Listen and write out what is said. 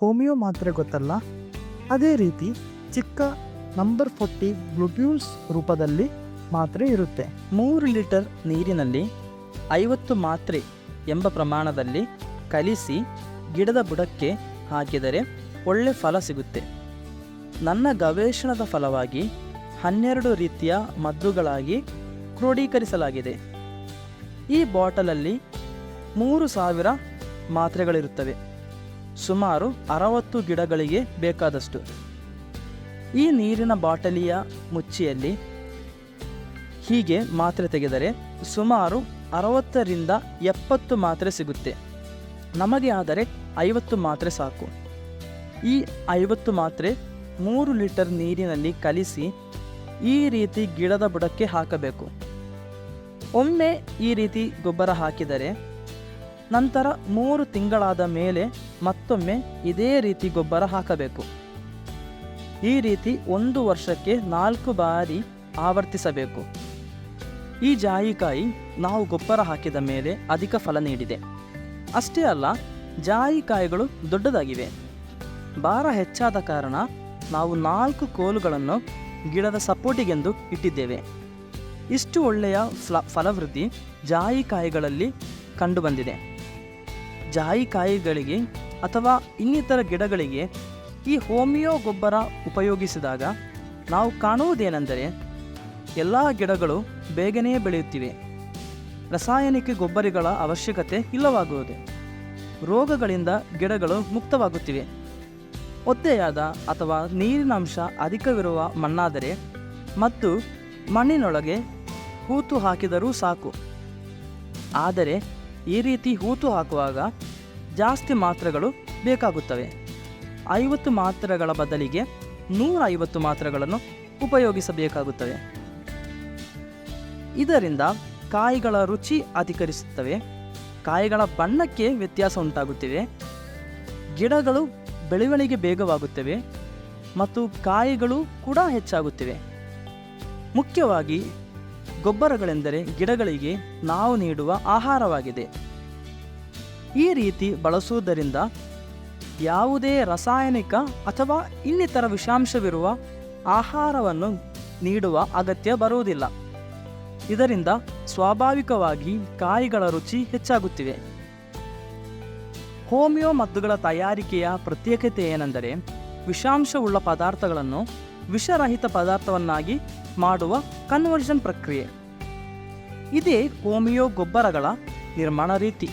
Homeo ಮಾತ್ರೆ ಗೊತ್ತಲ್ಲ? ಅದೇ ರೀತಿ ಚಿಕ್ಕ ನಂಬರ್ ಫೋರ್ಟಿ ಗ್ಲುಬ್ಯೂಲ್ಸ್ ರೂಪದಲ್ಲಿ ಮಾತ್ರೆ ಇರುತ್ತೆ. ಮೂರು ಲೀಟರ್ ನೀರಿನಲ್ಲಿ ಐವತ್ತು ಮಾತ್ರೆ ಎಂಬ ಪ್ರಮಾಣದಲ್ಲಿ ಕಲಿಸಿ ಗಿಡದ ಬುಡಕ್ಕೆ ಹಾಕಿದರೆ ಒಳ್ಳೆ ಫಲ ಸಿಗುತ್ತೆ. ನನ್ನ ಗವೇಷಣದ ಫಲವಾಗಿ ಹನ್ನೆರಡು ರೀತಿಯ ಮದ್ದುಗಳಾಗಿ ಕ್ರೋಢೀಕರಿಸಲಾಗಿದೆ ಈ ಬಾಟಲಲ್ಲಿ ಮೂರು ಸಾವಿರ ಮಾತ್ರೆಗಳಿರುತ್ತವೆ. ಸುಮಾರು ಅರವತ್ತು ಗಿಡಗಳಿಗೆ ಬೇಕಾದಷ್ಟು. ಈ ನೀರಿನ ಬಾಟಲಿಯ ಮುಚ್ಚಿಯಲ್ಲಿ ಹೀಗೆ ಮಾತ್ರೆ ತೆಗೆದರೆ ಸುಮಾರು ಅರವತ್ತರಿಂದ ಎಪ್ಪತ್ತು ಮಾತ್ರೆ ಸಿಗುತ್ತೆ. ನಮಗೆ ಆದರೆ ಐವತ್ತು ಮಾತ್ರೆ ಸಾಕು. ಈ ಐವತ್ತು ಮಾತ್ರೆ ಮೂರು ಲೀಟರ್ ನೀರಿನಲ್ಲಿ ಕಲಿಸಿ ಈ ರೀತಿ ಗಿಡದ ಬುಡಕ್ಕೆ ಹಾಕಬೇಕು. ಒಮ್ಮೆ ಈ ರೀತಿ ಗೊಬ್ಬರ ಹಾಕಿದರೆ ನಂತರ ಮೂರು ತಿಂಗಳಾದ ಮೇಲೆ ಮತ್ತೊಮ್ಮೆ ಇದೇ ರೀತಿ ಗೊಬ್ಬರ ಹಾಕಬೇಕು. ಈ ರೀತಿ ಒಂದು ವರ್ಷಕ್ಕೆ ನಾಲ್ಕು ಬಾರಿ ಆವರ್ತಿಸಬೇಕು. ಈ ಜಾಯಿಕಾಯಿ ನಾವು ಗೊಬ್ಬರ ಹಾಕಿದ ಮೇಲೆ ಅಧಿಕ ಫಲ ನೀಡಿದೆ. ಅಷ್ಟೇ ಅಲ್ಲ, ಜಾಯಿಕಾಯಿಗಳು ದೊಡ್ಡದಾಗಿವೆ. ಭಾರ ಹೆಚ್ಚಾದ ಕಾರಣ ನಾವು ನಾಲ್ಕು ಕೋಲುಗಳನ್ನು ಗಿಡದ ಸಪೋರ್ಟಿಗೆಂದು ಇಟ್ಟಿದ್ದೇವೆ. ಇಷ್ಟು ಒಳ್ಳೆಯ ಫ್ಲ, ಫಲವೃದ್ಧಿ ಜಾಯಿಕಾಯಿಗಳಲ್ಲಿ ಕಂಡುಬಂದಿದೆ. ಜಾಯಿಕಾಯಿಗಳಿಗೆ ಅಥವಾ ಇನ್ನಿತರ ಗಿಡಗಳಿಗೆ ಈ ಹೋಮಿಯೋ ಗೊಬ್ಬರ ಉಪಯೋಗಿಸಿದಾಗ ನಾವು ಕಾಣುವುದೇನೆಂದರೆ ಎಲ್ಲ ಗಿಡಗಳು ಬೇಗನೆ ಬೆಳೆಯುತ್ತಿವೆ. ರಾಸಾಯನಿಕ ಗೊಬ್ಬರಗಳ ಅವಶ್ಯಕತೆ ಇಲ್ಲವಾಗುವುದು. ರೋಗಗಳಿಂದ ಗಿಡಗಳು ಮುಕ್ತವಾಗುತ್ತಿವೆ. ಒದ್ದೆಯಾದ ಅಥವಾ ನೀರಿನ ಅಂಶ ಅಧಿಕವಿರುವ ಮಣ್ಣಾದರೆ ಮತ್ತು ಮಣ್ಣಿನೊಳಗೆ ಹೂತು ಹಾಕಿದರೂ ಸಾಕು. ಆದರೆ ಈ ರೀತಿ ಹೂತು ಹಾಕುವಾಗ ಜಾಸ್ತಿ ಮಾತ್ರೆಗಳು ಬೇಕಾಗುತ್ತವೆ. ಐವತ್ತು ಮಾತ್ರೆಗಳ ಬದಲಿಗೆ ನೂರ ಐವತ್ತು ಮಾತ್ರೆಗಳನ್ನು ಉಪಯೋಗಿಸಬೇಕಾಗುತ್ತವೆ. ಇದರಿಂದ ಕಾಯಿಗಳ ರುಚಿ ಅಧಿಕರಿಸುತ್ತವೆ. ಕಾಯಿಗಳ ಬಣ್ಣಕ್ಕೆ ವ್ಯತ್ಯಾಸ ಉಂಟಾಗುತ್ತಿವೆ. ಗಿಡಗಳು ಬೆಳವಣಿಗೆ ಬೇಗವಾಗುತ್ತವೆ ಮತ್ತು ಕಾಯಿಗಳು ಕೂಡ ಹೆಚ್ಚಾಗುತ್ತಿವೆ. ಮುಖ್ಯವಾಗಿ ಗೊಬ್ಬರಗಳೆಂದರೆ ಗಿಡಗಳಿಗೆ ನಾವು ನೀಡುವ ಆಹಾರವಾಗಿದೆ. ಈ ರೀತಿ ಬಳಸುವುದರಿಂದ ಯಾವುದೇ ರಾಸಾಯನಿಕ ಅಥವಾ ಇನ್ನಿತರ ವಿಷಾಂಶವಿರುವ ಆಹಾರವನ್ನು ನೀಡುವ ಅಗತ್ಯ ಬರುವುದಿಲ್ಲ. ಇದರಿಂದ ಸ್ವಾಭಾವಿಕವಾಗಿ ಕಾಯಿಗಳ ರುಚಿ ಹೆಚ್ಚಾಗುತ್ತಿವೆ. ಹೋಮಿಯೋ ಮದ್ದುಗಳ ತಯಾರಿಕೆಯ ಪ್ರತ್ಯೇಕತೆ ಏನೆಂದರೆ ವಿಷಾಂಶವುಳ್ಳ ಪದಾರ್ಥಗಳನ್ನು ವಿಷರಹಿತ ಪದಾರ್ಥವನ್ನಾಗಿ ಮಾಡುವ ಕನ್ವರ್ಷನ್ ಪ್ರಕ್ರಿಯೆ. ಇದೇ ಹೋಮಿಯೋ ಗೊಬ್ಬರಗಳ ನಿರ್ಮಾಣ ರೀತಿ.